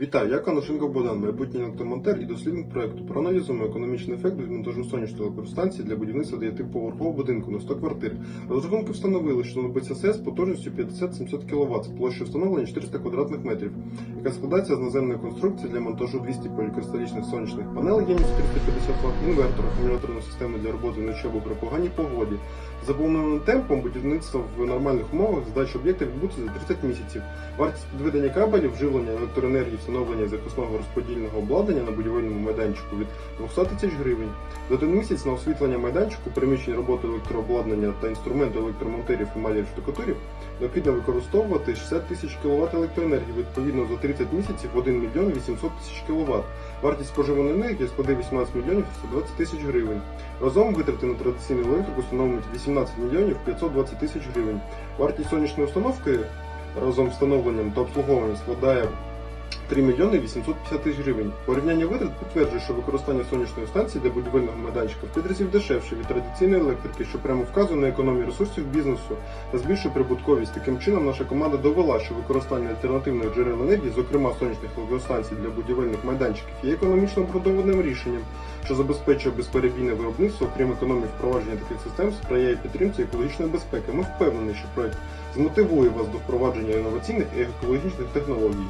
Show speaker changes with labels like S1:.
S1: Вітаю, я Коношенко Богдан, майбутній електромонтер і дослідник проекту. Проаналізуємо економічний ефект від монтажу сонячної електростанції для будівництва дев'ятиповерхового будинку на 100 квартир. Розрахунки встановили, що на БЦС потужністю 50-700 кВт з площею встановлення 400 квадратних метрів, яка складається з наземної конструкції для монтажу 200 полікристалічних сонячних панелей ємністю 350 Вт, інвертора, акумуляторної системи для роботи вночі або при поганій погоді. За планованим темпом будівництва в нормальних умовах здача об'єкта відбудеться за 30 місяців. Вартість підведення кабелів, живлення електроенергії, встановлення захисного розподільного обладнання на будівельному майданчику від 200 тисяч гривень. За один місяць на освітлення майданчику, приміщення роботи електрообладнання та інструменту електромонтерів і малярів штукатурів необхідно використовувати 60 тисяч кВт електроенергії, відповідно за 30 місяців 1 мільйон 800 тисяч кВт. Вартість споживаної енергії складе 18 мільйонів 120 тисяч гривень. Разом витрати на традиційну електрику становлять 18 мільйонів 520 тисяч гривень. Вартість сонячної установки разом з встановленням та обслуговуванням складає 3 мільйони 850 тисяч гривень. Порівняння витрат підтверджує, що використання сонячної станції для будівельного майданчика в 5 разів дешевше від традиційної електрики, що прямо вказує на економію ресурсів бізнесу та збільшує прибутковість. Таким чином, наша команда довела, що використання альтернативних джерел енергії, зокрема сонячних електростанцій для будівельних майданчиків, є економічно обґрунтованим рішенням, що забезпечує безперебійне виробництво, крім економії впровадження таких систем, сприяє підтримці екологічної безпеки. Ми впевнені, що проект змотивує вас до впровадження інноваційних і екологічних технологій.